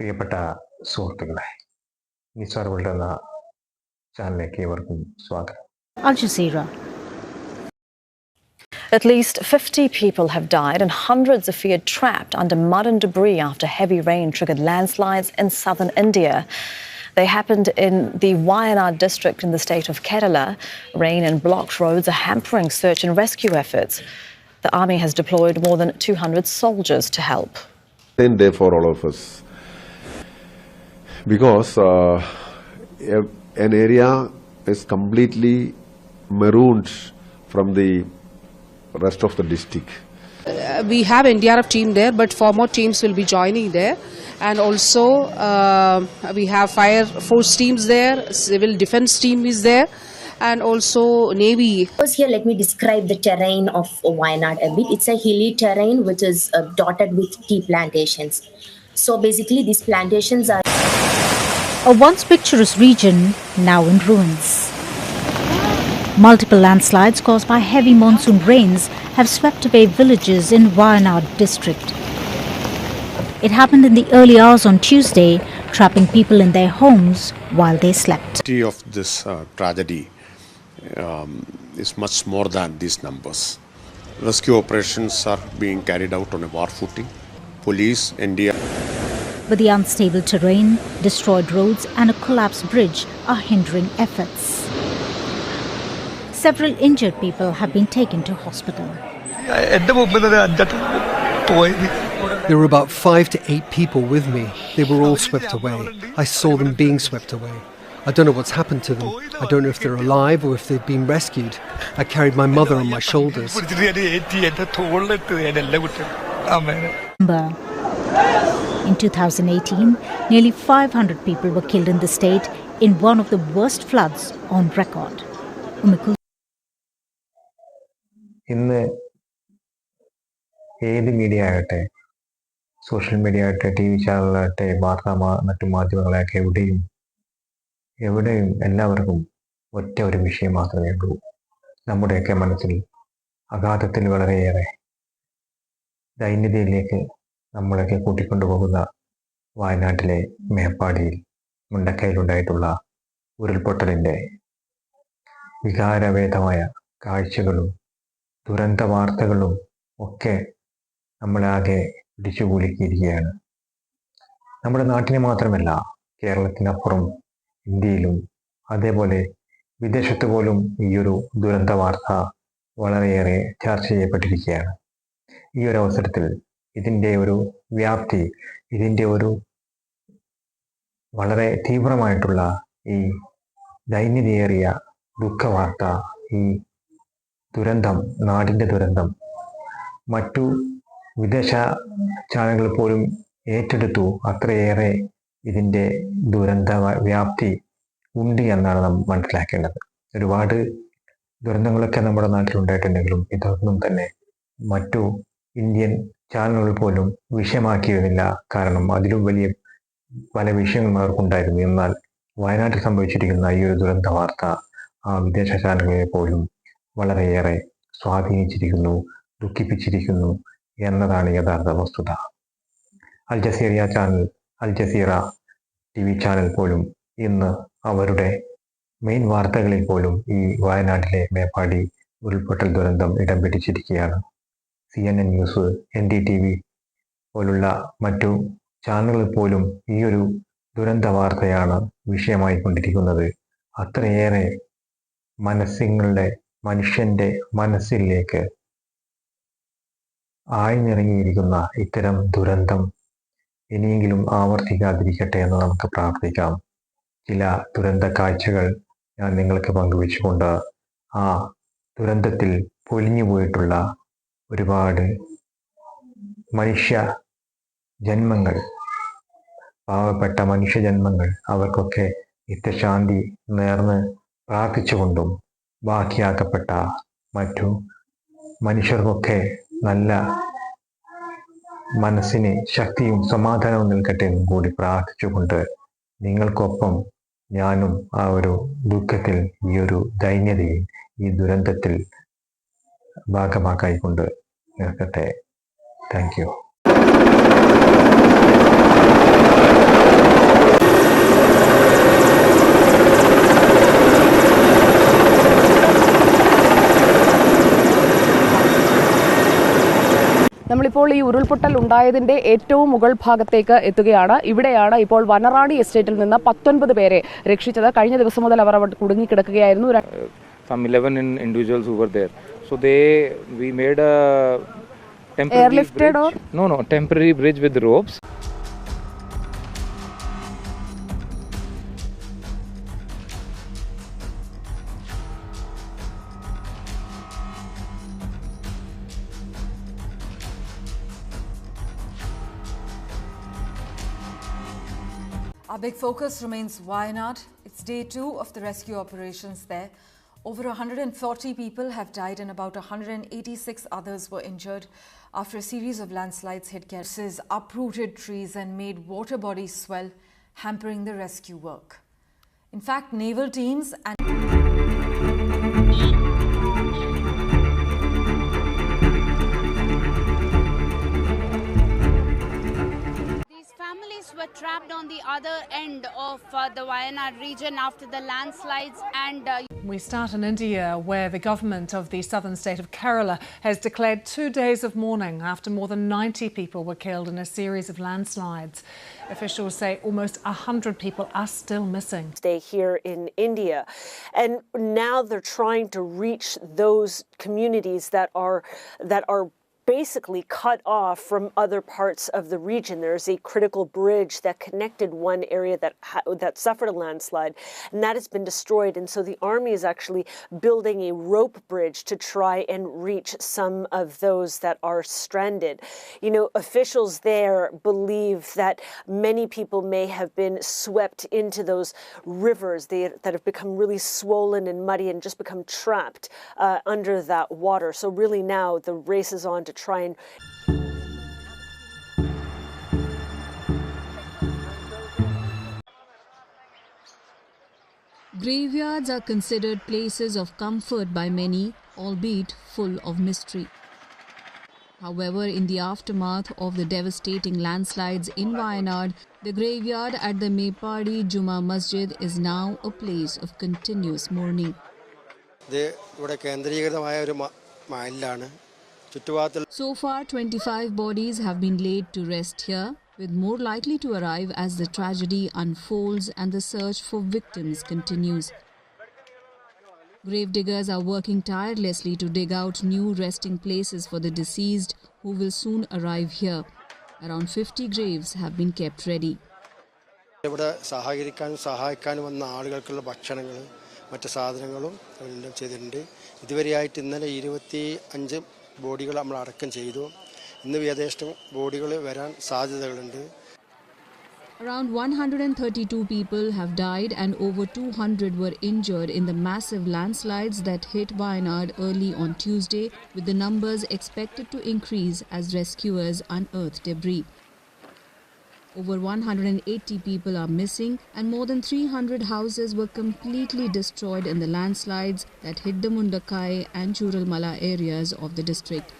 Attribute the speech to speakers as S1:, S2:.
S1: പ്രിയപ്പെട്ട സുഹൃത്തുക്കളെ നിസാർ വേൾഡ് എന്ന ചാനലിലേക്ക് ഏവർക്കും സ്വാഗതം
S2: Al Jazeera.
S3: At least 50 people have died and hundreds are feared trapped under mud and debris after heavy rain triggered landslides in southern India. They happened in the Wayanad district in the state of Kerala. Rain and blocked roads are hampering search and rescue efforts. The army has deployed more than 200 soldiers to help.
S4: same day for all of us because uh, an area is completely marooned from the rest of the district.
S5: we have NDRF team there, but four more teams will be joining there. And also, uh, we have fire force teams there, civil defense team is there, and also Navy.
S6: First here, let me describe the terrain of Wayanad a bit. It's a hilly terrain which is uh, dotted with tea plantations. So basically, these plantations are
S2: A once picturesque region now in ruins. Multiple landslides caused by heavy monsoon rains have swept away villages in Wayanad district. It happened in the early hours on Tuesday, trapping people in their homes while they slept.
S7: The of this uh, tragedy um, is much more than these numbers. Rescue operations are being carried out on a war footing. Police, NDR,
S2: but the unstable terrain, destroyed roads and a collapsed bridge are hindering efforts. Several injured people have been taken to hospital.
S8: There were about five to eight people with me. They were all swept away. I saw them being swept away. I don't know what's happened to them. I don't know if they're alive or if they've been rescued. I carried my mother on my shoulders.
S2: Amber. In 2018, nearly 500 people were killed in the state in one of the worst floods on record. Umikul
S1: ഇന്ന് ഏത് media ആകട്ടെ social media ആകട്ടെ T V ചാനലാകട്ടെ വാർത്താ മറ്റു മാധ്യമങ്ങളാകട്ടെ എവിടെയും എവിടെയും എല്ലാവർക്കും ഒറ്റ ഒരു വിഷയം മാത്രമേ ഉള്ളൂ നമ്മുടെയൊക്കെ മനസ്സിൽ അഗാധത്തിൽ വളരെയേറെ ദൈന്യതയിലേക്ക് നമ്മളൊക്കെ കൂട്ടിക്കൊണ്ടുപോകുന്ന വയനാട്ടിലെ മേപ്പാടിയിൽ മുണ്ടക്കയിലുണ്ടായിട്ടുള്ള ഉരുൾപൊട്ടലിന്റെ വികാരവേദമായ കാഴ്ചകളും ദുരന്ത വാർത്തകളും ഒക്കെ നമ്മളാകെ പിടിച്ചുകൂലിക്കിയിരിക്കുകയാണ് നമ്മുടെ നാട്ടിനെ മാത്രമല്ല കേരളത്തിനപ്പുറം ഇന്ത്യയിലും അതേപോലെ വിദേശത്ത് പോലും ഈയൊരു ദുരന്ത വാർത്ത വളരെയേറെ ചർച്ച ചെയ്യപ്പെട്ടിരിക്കുകയാണ്. ഈ ഒരു അവസരത്തിൽ ഇതിന്റെ ഒരു വ്യാപ്തി ഇതിന്റെ ഒരു വളരെ തീവ്രമായിട്ടുള്ള ഈ ദൈന്യതയേറിയ ദുഃഖവാർത്ത ഈ ദുരന്തം നാടിന്റെ ദുരന്തം. മറ്റു വിദേശ ചാനലുകൾ പോലും ഏറ്റെടുത്തു അത്രയേറെ ഇതിന്റെ ദുരന്ത വ്യാപ്തി ഉണ്ട് എന്നാണ് നാം മനസ്സിലാക്കേണ്ടത്. ഒരുപാട് ദുരന്തങ്ങളൊക്കെ നമ്മുടെ നാട്ടിലുണ്ടായിട്ടുണ്ടെങ്കിലും ഇതൊന്നും തന്നെ മറ്റു ഇന്ത്യൻ ചാനലുകൾ പോലും വിഷയമാക്കിയിരുന്നില്ല. കാരണം അതിലും വലിയ പല വിഷയങ്ങളും അവർക്കുണ്ടായിരുന്നു. എന്നാൽ വയനാട്ടിൽ സംഭവിച്ചിരിക്കുന്ന ഈ ഒരു ദുരന്ത വാർത്ത ആ വിദേശ ചാനലുകളെ പോലും വളരെയേറെ സ്വാധീനിച്ചിരിക്കുന്നു ദുഃഖിപ്പിച്ചിരിക്കുന്നു എന്നതാണ് യഥാർത്ഥ വസ്തുത. Al Jazeera channel Al Jazeera T V channel പോലും ഇന്ന് അവരുടെ മെയിൻ വാർത്തകളിൽ പോലും ഈ വയനാട്ടിലെ മേപ്പാടി ഉരുൾപൊട്ടൽ ദുരന്തം ഇടം പിടിച്ചിരിക്കുകയാണ്. C N N news N D T V പോലുള്ള മറ്റു ചാനലുകൾ പോലും ഈ ഒരു ദുരന്ത വാർത്തയാണ് വിഷയമായി കൊണ്ടിരിക്കുന്നത് അത്രയേറെ മനസ്സുകളുടെ മനുഷ്യന്റെ മനസ്സിലേക്ക് ആഴ്ന്നിറങ്ങിയിരിക്കുന്ന ഇത്തരം ദുരന്തം ഇനിയെങ്കിലും ആവർത്തിക്കാതിരിക്കട്ടെ എന്ന് നമുക്ക് പ്രാർത്ഥിക്കാം. ചില ദുരന്ത കാഴ്ചകൾ ഞാൻ നിങ്ങൾക്ക് പങ്കുവെച്ചുകൊണ്ട് ആ ദുരന്തത്തിൽ പൊലിഞ്ഞു പോയിട്ടുള്ള ഒരുപാട് മനുഷ്യ ജന്മങ്ങൾ പാവപ്പെട്ട മനുഷ്യ ജന്മങ്ങൾ അവർക്കൊക്കെ നിത്യശാന്തി നേർന്ന് പ്രാർത്ഥിച്ചുകൊണ്ടും ബാക്കിയാക്കപ്പെട്ട മറ്റു മനുഷ്യർക്കൊക്കെ നല്ല മനസ്സിന് ശക്തിയും സമാധാനവും നൽകട്ടെ എന്നും കൂടി പ്രാർത്ഥിച്ചുകൊണ്ട് നിങ്ങൾക്കൊപ്പം ഞാനും ആ ഒരു ദുഃഖത്തിൽ ഈ ഒരു ദൈന്യതയിൽ ഈ ദുരന്തത്തിൽ ഭാഗമാക്കായിക്കൊണ്ട് നിൽക്കട്ടെ. താങ്ക് യു
S9: നമ്മളിപ്പോൾ ഈ ഉരുൾപൊട്ടൽ ഉണ്ടായതിന്റെ ഏറ്റവും മുകൾ ഭാഗത്തേക്ക് എത്തുകയാണ്. ഇവിടെയാണ് ഇപ്പോൾ വനറാണി എസ്റ്റേറ്റിൽ നിന്ന് പത്തൊൻപത് പേരെ രക്ഷിച്ചത്. കഴിഞ്ഞ ദിവസം മുതൽ അവർ കുടുങ്ങിക്കിടക്കുകയായിരുന്നു.
S10: some So they, we made a temporary
S9: Airlifted
S10: bridge. No, no, temporary bridge with ropes.
S11: Our big focus remains Wayanad. It's day two of the rescue operations there. Over 140 people have died and about 186 others were injured after a series of landslides hit Kerses, uprooted trees and made water bodies swell, hampering the rescue work. In fact, naval teams and
S12: These families were trapped on the other end of uh, the Wayanad region after the landslides and uh,
S13: We start in India, where the government of the southern state of Kerala has declared two days of mourning after more than 90 people were killed in a series of landslides. Officials say almost 100 people are still missing.
S14: Stay here in India. And now they're trying to reach those communities that are that are basically cut off from other parts of the region. There's a critical bridge that connected one area that ha- that suffered a landslide, and that has been destroyed. And so the army is actually building a rope bridge to try and reach some of those that are stranded. You know, officials there believe that many people may have been swept into those rivers that have become really swollen and muddy and just become trapped uh, under that water. So really now the race is on to try and
S15: Graveyards are considered places of comfort by many, albeit full of mystery. However, in the aftermath of the devastating landslides in Wayanad, the graveyard at the Mepadi Juma Masjid is now a place of continuous mourning.
S16: ഇത് ഇവിടെ കേന്ദ്രീകൃതമായ ഒരു മ- മഹലിലാണ് ചുറ്റുപാടത്തിൽ
S15: So far, 25 bodies have been laid to rest here, with more likely to arrive as the tragedy unfolds and the search for victims continues. Gravediggers are working tirelessly to dig out new resting places for the deceased who will soon arrive here. Around 50 graves have been kept ready.
S16: ഇവിടെ സഹകരിക്കാനും സഹായിക്കാനും വന്ന ആളുകൾക്കുള്ള ഭക്ഷണങ്ങൾ മറ്റ് സാധനങ്ങളും എല്ലാം ചെയ്തിട്ടുണ്ട് ഇതുവരെയായിട്ട് ഇന്നലെ ഇരുപത്തി അഞ്ച് ബോഡികൾ നമ്മൾ അടക്കം ചെയ്തു ഇന്ന് യഥേഷ്ടം ബോഡികൾ വരാൻ സാധ്യതകളുണ്ട്
S15: Around 132 people have died and over 200 were injured in the massive landslides that hit Wayanad early on Tuesday, with the numbers expected to increase as rescuers unearth debris. Over 180 people are missing, and more than 300 houses were completely destroyed in the landslides that hit the Mundakai and Churalmala areas of the district.